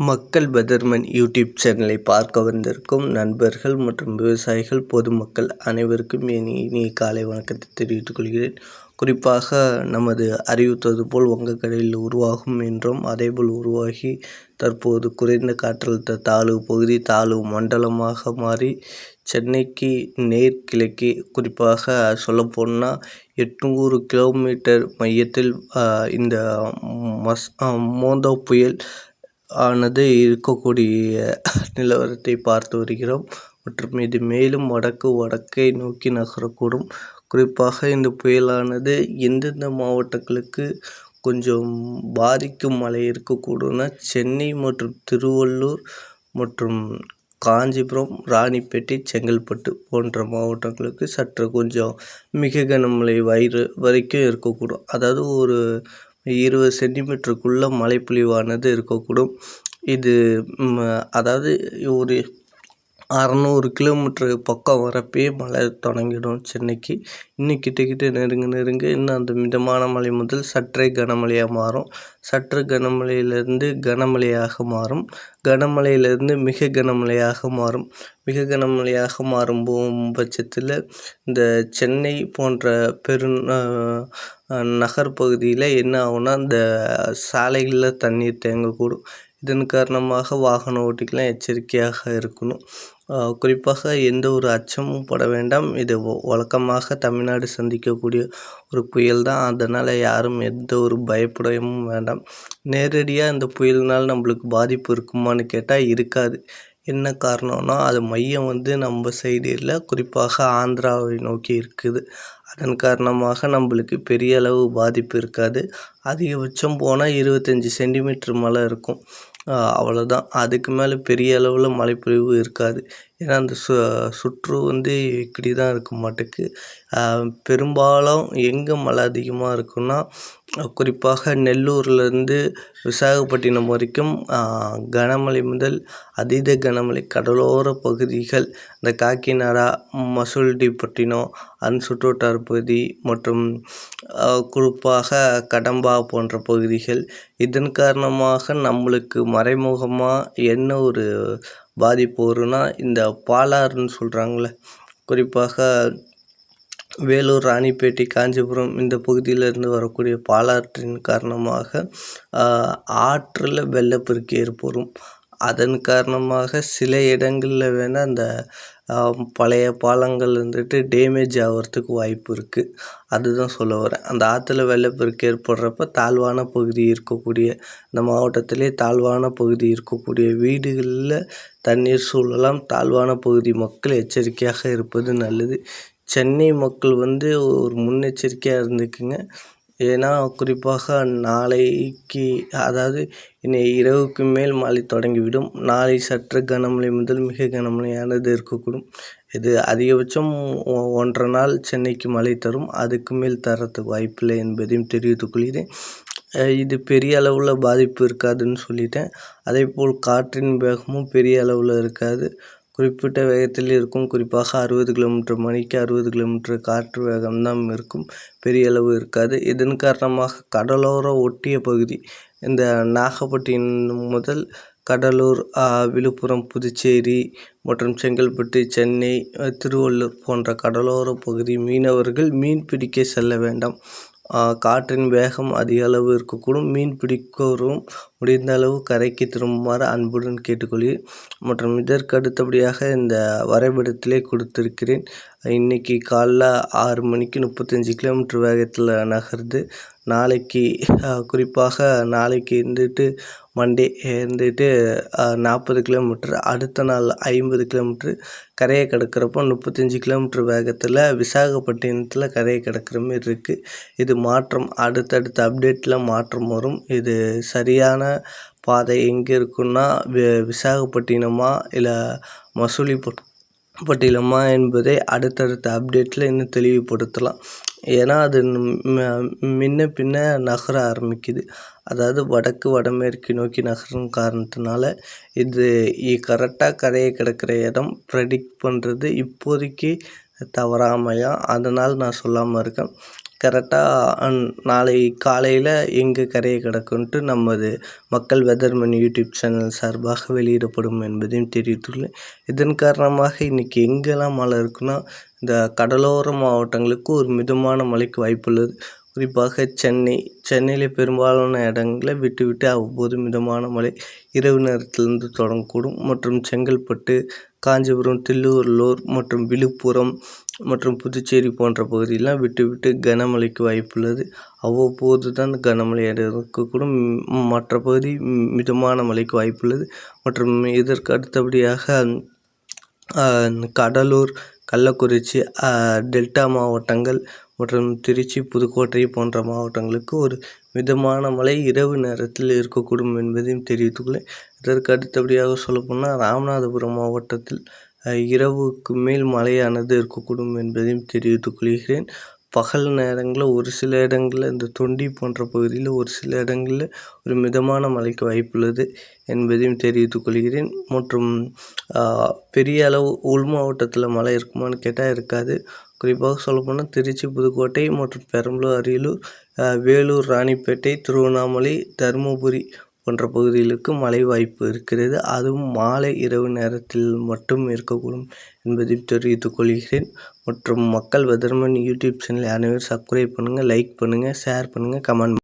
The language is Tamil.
மக்கள் பெதர்மன் யூடியூப் சேனலை பார்க்க வந்திருக்கும் நண்பர்கள் மற்றும் விவசாயிகள் பொதுமக்கள் அனைவருக்கும் என் இனி காலை வணக்கத்தை தெரிவித்துக் கொள்கிறேன். குறிப்பாக நமது அறிவித்தது போல் வங்கக்கடலில் உருவாகும் என்றும் அதேபோல் உருவாகி தற்போது குறைந்த காற்றழுத்த தாழ்வு பகுதி தாழ்வு மண்டலமாக மாறி சென்னைக்கு நேர்கிழக்கே குறிப்பாக சொல்லப்போனால் எட்நூறு கிலோமீட்டர் மையத்தில் இந்த மஸ் மோந்தோ புயல் ஆனது இருக்கக்கூடிய நிலவரத்தை பார்த்து வருகிறோம். மற்றும் இது மேலும் வடக்கு வடக்கை நோக்கி நகரக்கூடும். குறிப்பாக இந்த புயலானது எந்தெந்த மாவட்டங்களுக்கு கொஞ்சம் பாதிக்கும் மழை இருக்கக்கூடும்னா சென்னை மற்றும் திருவள்ளூர் மற்றும் காஞ்சிபுரம் ராணிப்பேட்டை செங்கல்பட்டு போன்ற மாவட்டங்களுக்கு சற்று கொஞ்சம் மிக கனமழை வயிறு வரைக்கும் இருக்கக்கூடும். அதாவது ஒரு இருபது சென்டிமீட்டருக்குள்ளே மழைப்பொழிவானது இருக்கக்கூடும். இது அதாவது ஒரு அறநூறு கிலோமீட்ரு பக்கம் வரப்பயே மழை தொடங்கிடும் சென்னைக்கு. இன்னும் கிட்ட கிட்ட நெருங்க நெருங்க இன்னும் அந்த மிதமான மழை முதல் சற்றே கனமழையாக மாறும். சற்று கனமழையிலேருந்து கனமழையாக மாறும். கனமழையிலேருந்து மிக கனமழையாக மாறும். மிக கனமழையாக மாறும் பட்சத்தில் இந்த சென்னை போன்ற பெரு நகர் பகுதியில் என்ன ஆகும்னா இந்த சாலைகளில் தண்ணீர் தேங்கக்கூடும். இதன் காரணமாக வாகன ஓட்டிகள்லாம் எச்சரிக்கையாக இருக்கணும். குறிப்பாக எந்த ஒரு அச்சமும் பட வேண்டாம். இது வழக்கமாக தமிழ்நாடு சந்திக்கக்கூடிய ஒரு புயல் தான் அதனால் யாரும் எந்த ஒரு பயப்படவும் வேண்டாம். நேரடியாக இந்த புயலினால் நம்மளுக்கு பாதிப்பு இருக்குமான்னு கேட்டால் இருக்காது. என்ன காரணம்னா அது மையம் வந்து நம்ம சைடு இல்லை. குறிப்பாக ஆந்திராவை நோக்கி இருக்குது. அதன் காரணமாக நம்மளுக்கு பெரிய அளவு பாதிப்பு இருக்காது. அதிகபட்சம் போனால் இருபத்தஞ்சி சென்டிமீட்டர் மழை இருக்கும். அவ்வளோதான் அதுக்கு மேலே பெரிய அளவில் மழைப்பொழிவு இருக்காது. ஏன்னா அந்த சு சுற்று வந்து இப்படி தான் இருக்க மாட்டுக்கு. பெரும்பாலும் எங்கே மழை அதிகமாக இருக்குன்னா குறிப்பாக நெல்லூர்லேருந்து விசாகப்பட்டினம் வரைக்கும் கனமழை முதல் அதீத கனமழை கடலோர பகுதிகள் இந்த காக்கிநாடா மசூல்டிப்பட்டினம் அந்த சுற்றுவட்டார பகுதி மற்றும் குறிப்பாக கடம்பா போன்ற பகுதிகள். இதன் காரணமாக நம்மளுக்கு மறைமுகமாக என்ன ஒரு பாதிப்பு வரும்னா இந்த பாலாறுன்னு சொல்கிறாங்கள குறிப்பாக வேலூர் ராணிப்பேட்டை காஞ்சிபுரம் இந்த பகுதியிலிருந்து வரக்கூடிய பாலாற்றின் காரணமாக ஆற்றில் வெள்ளப்பெருக்கு ஏற்படும். அதன் காரணமாக சில இடங்களில் வேணால் அந்த பழைய பாலங்கள் வந்துட்டு டேமேஜ் ஆகிறதுக்கு வாய்ப்பு இருக்குது அதுதான் சொல்ல வரேன். அந்த ஆற்றுல வெள்ளப்பெருக்கு ஏற்படுறப்ப தாழ்வான பகுதி இருக்கக்கூடிய இந்த மாவட்டத்திலே தாழ்வான பகுதி இருக்கக்கூடிய வீடுகளில் தண்ணீர் சூழலாம் தாழ்வான பகுதி மக்கள் எச்சரிக்கையாக இருப்பது நல்லது. சென்னை மக்கள் வந்து ஒரு முன்னெச்சரிக்கையாக இருந்துக்குங்க. ஏன்னா குறிப்பாக நாளைக்கு அதாவது இன்னை இரவுக்கு மேல் மழை தொடங்கிவிடும். நாளை சற்று கனமழை முதல் மிக கனமழையானது இருக்கக்கூடும். இது அதிகபட்சம் ஒன்றரை நாள் சென்னைக்கு மழை தரும். அதுக்கு மேல் தரத்துக்கு வாய்ப்பில்லை என்பதையும் தெரிவித்துக் கொள்கிறேன். இது பெரிய அளவில் பாதிப்பு இருக்காதுன்னு சொல்லிட்டேன். அதேபோல் காற்றின் வேகமும் பெரிய அளவில் இருக்காது. குறிப்பிட்ட வேகத்தில் இருக்கும். குறிப்பாக அறுபது கிலோமீட்டர் மணிக்கு அறுபது கிலோமீட்டர் காற்று வேகம்தான் இருக்கும். பெரிய அளவு இருக்காது. இதன் காரணமாக கடலோர ஒட்டிய பகுதி இந்த நாகப்பட்டினம் முதல் கடலூர் விழுப்புரம் புதுச்சேரி மற்றும் செங்கல்பட்டு சென்னை திருவள்ளூர் போன்ற கடலோர பகுதி மீனவர்கள் மீன் பிடிக்க செல்ல வேண்டாம். காற்றின் வேகம் அதிக அளவு இருக்கக்கூடும். மீன் பிடிக்கவும் முடிந்த அளவு கரைக்கு திரும்புமாறு அன்புடன் கேட்டுக்கொள்கிறேன். மற்றும் இதற்கு அடுத்தபடியாக இந்த வரைபடத்திலே கொடுத்திருக்கிறேன். இன்றைக்கி காலைல ஆறு மணிக்கு முப்பத்தஞ்சு கிலோமீட்டர் வேகத்தில் நகருது நாளைக்கு குறிப்பாக நாளைக்கு இருந்துட்டு மண்டே இருந்துட்டு நாற்பது கிலோமீட்ரு அடுத்த நாள் ஐம்பது கிலோமீட்ரு கரையை கடக்கிறப்போ முப்பத்தஞ்சு கிலோமீட்ரு வேகத்தில் விசாகப்பட்டினத்தில் கரையை கடக்கிற மாரி இருக்குது இது மாற்றம் அடுத்தடுத்த அப்டேட்டில் மாற்றம் வரும். இது சரியான பாதை எங்கே இருக்குன்னா வி விசாகப்பட்டினமா இல்லை மசூலிப்பட்டினமா என்பதை அடுத்தடுத்த அப்டேட்டில் இன்னும் தெளிவுபடுத்தலாம். ஏன்னா அது முன்ன பின்ன நகர ஆரம்பிக்குது. அதாவது வடக்கு வடமேற்கு நோக்கி நகரும் காரணத்தினால இது கரெக்டாக கரையை கிடக்கிற இடம் ப்ரெடிக்ட் பண்ணுறது இப்போதைக்கு தவறாமையாக அதனால் நான் சொல்லாமல் இருக்கேன். கரெக்டாக நாளை காலையில் எங்கே கரையை கிடக்குன்ட்டு நமது மக்கள் வெதர்மன் யூடியூப் சேனல் சார்பாக வெளியிடப்படும் என்பதையும் தெரிவித்துள்ளேன். இதன் காரணமாக இன்றைக்கி எங்கெல்லாம் மழை இருக்குன்னா இந்த கடலோர மாவட்டங்களுக்கு ஒரு மிதமான மழைக்கு வாய்ப்புள்ளது. குறிப்பாக சென்னை சென்னையில் பெரும்பாலான இடங்களில் விட்டு விட்டு அவ்வப்போது மிதமான மழை இரவு நேரத்திலிருந்து தொடங்கக்கூடும். மற்றும் செங்கல்பட்டு காஞ்சிபுரம் திருவள்ளூர் மற்றும் விழுப்புரம் மற்றும் புதுச்சேரி போன்ற பகுதியெலாம் விட்டு விட்டு கனமழைக்கு வாய்ப்புள்ளது. அவ்வப்போது தான் கனமழை இருக்கக்கூடும் மற்ற பகுதி மிதமான மழைக்கு வாய்ப்புள்ளது. மற்றும் இதற்கு அடுத்தபடியாக கடலூர் கள்ளக்குறிச்சி டெல்டா மாவட்டங்கள் மற்றும் திருச்சி புதுக்கோட்டை போன்ற மாவட்டங்களுக்கு ஒரு மிதமான மழை இரவு நேரத்தில் இருக்கக்கூடும் என்பதையும் தெரிவித்துள்ளேன் இதற்கு அடுத்தபடியாக சொல்லப்போனால் ராமநாதபுரம் மாவட்டத்தில் இரவுக்கு மேல் மழையானது இருக்கக்கூடும் என்பதையும் தெரிவித்துக் கொள்கிறேன். பகல் நேரங்களில் ஒரு சில இடங்களில் இந்த தொண்டி போன்ற பகுதியில் ஒரு சில இடங்களில் ஒரு மிதமான மழைக்கு வாய்ப்புள்ளது என்பதையும் தெரிவித்துக் கொள்கிறேன். மற்றும் பெரிய அளவு உள் மாவட்டத்தில் மழை இருக்குமான்னு கேட்டால் இருக்காது. குறிப்பாக சொல்லப்போனால் திருச்சி புதுக்கோட்டை மற்றும் பெரம்பலூர் அரியலூர் வேலூர் ராணிப்பேட்டை திருவண்ணாமலை தருமபுரி போன்ற பகுதிகளுக்கு மழை வாய்ப்பு இருக்கிறது. அதுவும் மாலை இரவு நேரத்தில் மட்டும் இருக்கக்கூடும் என்பதையும் தெரிவித்துக் கொள்கிறேன். மற்றும் மக்கள் வெதர்மன் யூடியூப் சேனலை அனைவரும் சப்ஸ்கிரைப் பண்ணுங்கள் லைக் பண்ணுங்கள் ஷேர் பண்ணுங்கள் கமெண்ட்